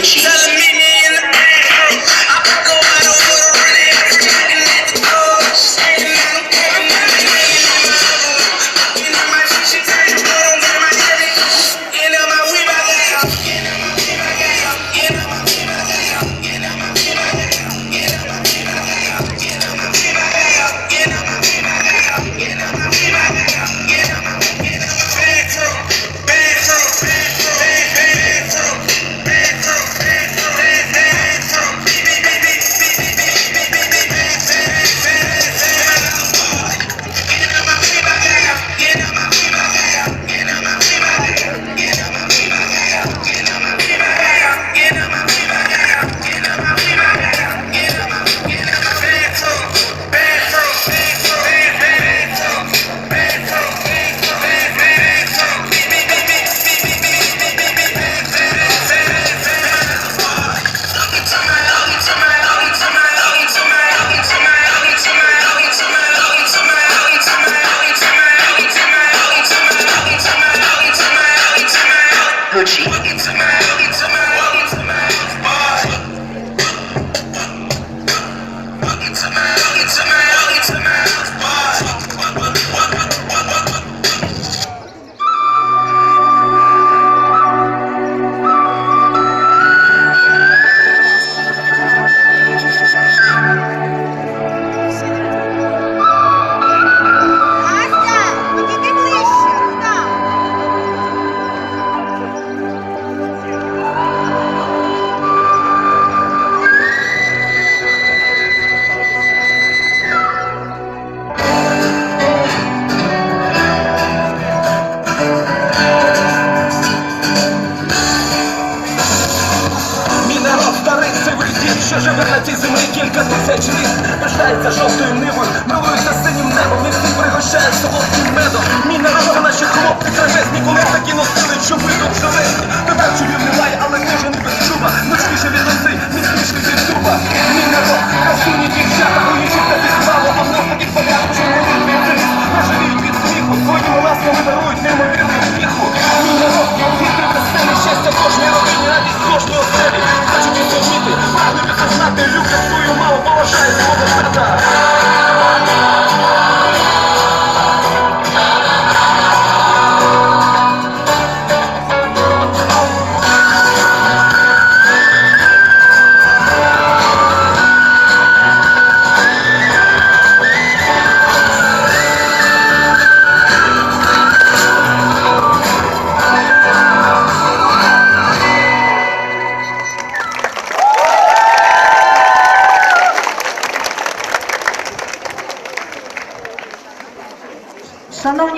Gucci. Tell Gucci. що живе на цій землі кілька тисяч літ? Рождається жовтою desde que eu fui um Шановні